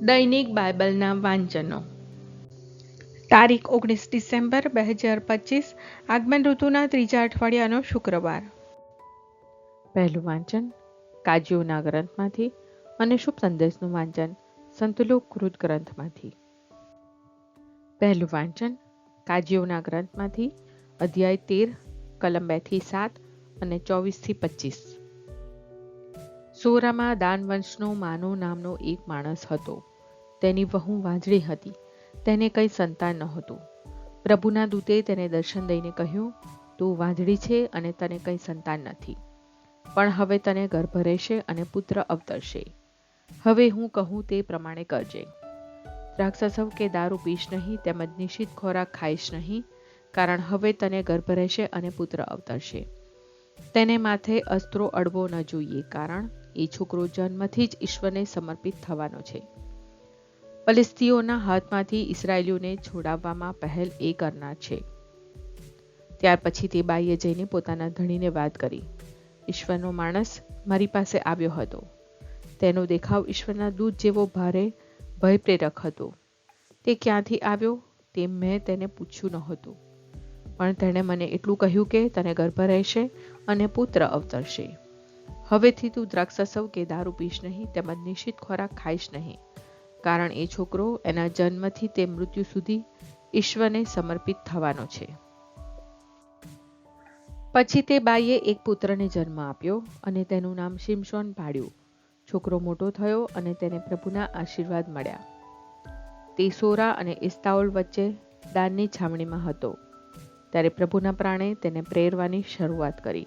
દૈનિક બાઇબલના વાંચનો. તારીખ ઓગણીસ ડિસેમ્બર બે હજાર પચીસ, આગમન ઋતુના ત્રીજા અઠવાડિયાનો શુક્રવાર. પહેલું વાંચન કાજીઓના ગ્રંથમાંથી અને શુભ સંદેશનું વાંચન સંતુલુક કૃત ગ્રંથમાંથી. પહેલું વાંચન કાજીઓના ગ્રંથમાંથી, અધ્યાય તેર, કલમ બેથી સાત અને ચોવીસથી પચીસ. સોરામાં દાનવંશનો માનો નામનો એક માણસ હતો. તેની વહુ વાંજળી હતી. તેને કંઈ સંતાન નહોતું. પ્રભુના દૂતે તેને દર્શન દઈને કહ્યું, તું વાંજળી છે અને તને કંઈ સંતાન નથી. પણ હવે તને ગર્ભ રહેશે અને પુત્ર અવતરશે. હવે હું કહું તે પ્રમાણે કરજે. રાક્ષસવ કે દારૂ પીશ નહીં તેમજ નિશ્ચિત ખોરાક ખાઈશ નહીં, કારણ હવે તને ગર્ભ રહેશે અને પુત્ર અવતરશે. તેને માથે અસ્ત્રો અડવો ન જોઈએ, કારણ એ છોકરો જન્મથી જ ઈશ્વરને સમર્પિત થવાનો છે. પલિસ્તીઓના હાથમાંથી ઇસરાયેલીઓને છોડાવવામાં પહેલ એ કરનાર છે. ત્યાર પછી તે બાઈએ જઈને પોતાના ધણીને વાત કરી. ઈશ્વરનો માણસ મારી પાસે આવ્યો હતો. તેનો દેખાવ ઈશ્વરના દૂધ જેવો ભારે ભયપ્રેરક હતો. તે ક્યાંથી આવ્યો તે મેં તેને પૂછ્યું નહોતું. પણ તેણે મને એટલું કહ્યું કે તને ગર્ભ રહેશે અને પુત્ર અવતરશે. હવેથી તું દ્રાક્ષસવ કે દારૂ પીશ નહીં તેમજ નિશ્ચિત ખોરાક ખાઈશ નહીં. કારણ એ છોકરો એના જન્મથી તે મૃત્યુ સુધી ઈશ્વરને સમર્પિત થવાનો છે. પછી તે બાઈએ એક પુત્રને જન્મ આપ્યો અને તેનું નામ શિમશોન પાડ્યું. છોકરો મોટો થયો અને તેને પ્રભુના આશીર્વાદ મળ્યા. તે સોરા અને ઇસ્તાઓલ વચ્ચે દાનની છાવણીમાં હતો. ત્યારે પ્રભુના પ્રાણે તેને પ્રેરવાની શરૂઆત કરી.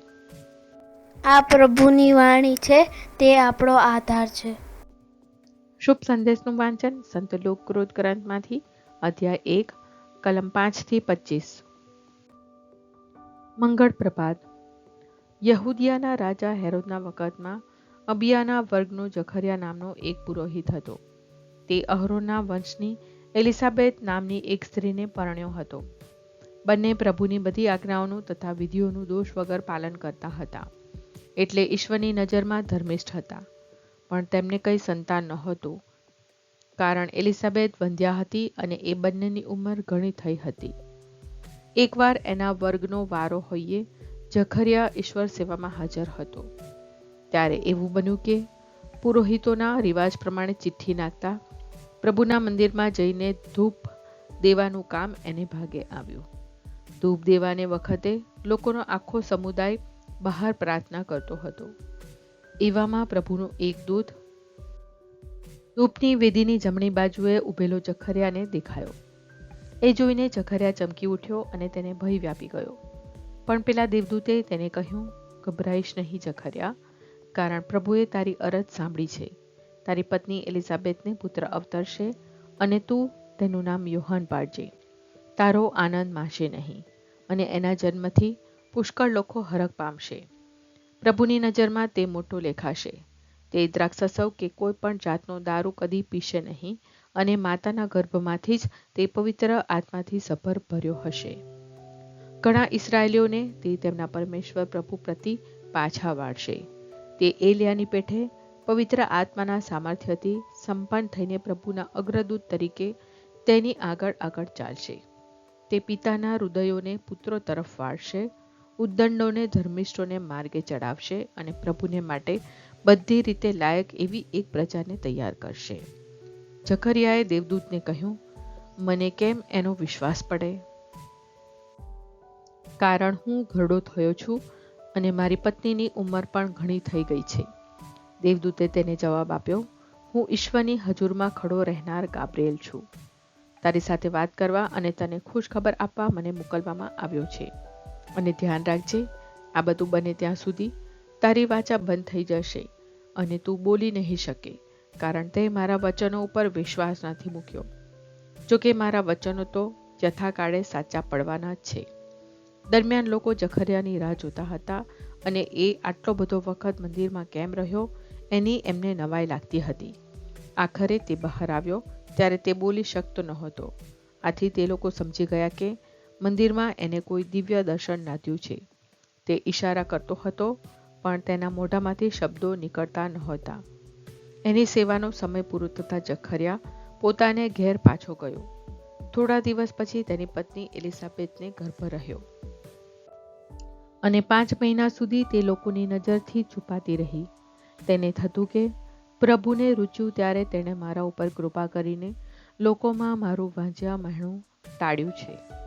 આ પ્રભુની વાણી છે, તે આપણો આધાર છે. શુભ સંદેશનું વાંચન સંત લોકક્રોધ ગ્રંથમાંથી અધ્યાય એક, કલમ પાંચથી પચીસ. મંગળ પ્રભાત. યહૂદિયાના રાજા હેરોદના વખતમાં અબિયાના વર્ગનો જખરિયા નામનો એક પુરોહિત હતો. તે અહરોના વંશની એલિઝાબેથ નામની એક સ્ત્રીને પરણ્યો હતો. બંને પ્રભુની બધી આજ્ઞાઓનું તથા વિધિઓનું દોષ વગર પાલન કરતા હતા. એટલે ઈશ્વરની નજરમાં ધર્મિષ્ઠ હતા. પણ તેમને કંઈ સંતાન નહોતું, કારણ એલિઝાબેથ વંધ્યા હતી અને એ બંનેની ઉંમર ઘણી થઈ હતી. એકવાર એના વર્ગનો વારો હોઈએ, જખરિયા ઈશ્વર સેવામાં હાજર હતો. ત્યારે એવું બન્યું કે, પુરોહિતોના રિવાજ પ્રમાણે ચિઠ્ઠી નાખતા, પ્રભુના મંદિરમાં જઈને ધૂપ દેવાનું કામ એને ભાગે આવ્યું. ધૂપ દેવાને વખતે લોકોનો આખો સમુદાય બહાર પ્રાર્થના કરતો હતો. એવામાં પ્રભુનો એક દૂત ધૂપની વેદીની જમણી બાજુએ ઊભેલો જખરિયાને દેખાયો. એ જોઈને જખરિયા ચમકી ઉઠ્યો અને તેને ભય વ્યાપી ગયો. પણ પેલા દેવદૂતે તેને કહ્યું, ગભરાઈશ નહીં જખરિયા કારણ પ્રભુએ તારી અરજ સાંભળી છે. તારી પત્ની એલિઝાબેથને પુત્ર અવતરશે અને તું તેનું નામ યોહાન પાડજે. તારો આનંદ માશે નહીં અને એના જન્મથી પુષ્કળ લોકો હરખ પામશે. પ્રભુની નજરમાં તે મોટો લેખાશે. તે દ્રાક્ષસવ કે કોઈ પણ જાતનો દારૂ કદી પીશે નહીં અને માતાના ગર્ભમાંથી જ તે પવિત્ર આત્માથી સભર ભર્યો હશે. ઘણા ઇસરાયેલીઓને તે તેમના પરમેશ્વર પ્રભુ પ્રતિ પાછા વાળશે. તે એલિયાની પેઠે પવિત્ર આત્માના સામર્થ્યથી સંપન્ન થઈને પ્રભુના અગ્રદૂત તરીકે તેની આગળ આગળ ચાલશે. તે પિતાના હૃદયોને પુત્રો તરફ વાળશે ઉદ્દંડોને, ધર્મિષ્ઠોને માર્ગે ચડાવશે અને પ્રભુને માટે બધી રીતે લાયક એવી એક પ્રજાને તૈયાર કરશે. ઝખરિયાએ દેવદૂતને કહ્યું, મને કેમ એનો વિશ્વાસ પડે? કારણ હું ઘરડો થયો છું અને મારી પત્નીની ઉંમર પણ ઘણી થઈ ગઈ છે. દેવદૂતે તેને જવાબ આપ્યો, હું ઈશ્વરની હજુરમાં ખડો રહેનાર ગાબરેલ છું. તારી સાથે વાત કરવા અને તને ખુશ ખબર આપવા મને મોકલવામાં આવ્યો છે. અને ધ્યાન રાખજે, આ બધું બને ત્યાં સુધી તારી વાચા બંધ થઈ જશે અને તું બોલી નહીં શકે, કારણ તે મારા વચનો ઉપર વિશ્વાસ નથી મૂક્યો. જોકે મારા વચનો તો યથાકાળે સાચા પડવાના જ છે. દરમિયાન લોકો જખરિયાની રાહ જોતા હતા અને એ આટલો બધો વખત મંદિરમાં કેમ રહ્યો એની એમને નવાઈ લાગતી હતી. આખરે તે બહાર આવ્યો ત્યારે તે બોલી શકતો નહોતો. આથી તે લોકો સમજી ગયા કે મંદિરમાં એને કોઈ દિવ્ય દર્શન નાદ્યું છે. તે ઈશારા કરતો હતો, પણ તેના મોઢામાંથી શબ્દો નીકળતા નહોતા. એની સેવાનો સમય પૂરો થતાં જખરિયા પોતાને ઘેર પાછો ગયો. થોડા દિવસ પછી તેની પત્ની એલિઝાબેથને ગર્ભ રહ્યો. અને પાંચ મહિના સુધી તે લોકોની નજરથી છુપાતી રહી. તેને થતું કે, પ્રભુને રૂચ્યું ત્યારે તેણે મારા ઉપર કૃપા કરીને લોકોમાં મારું વાંચ્યા મહેણું ટાળ્યું છે.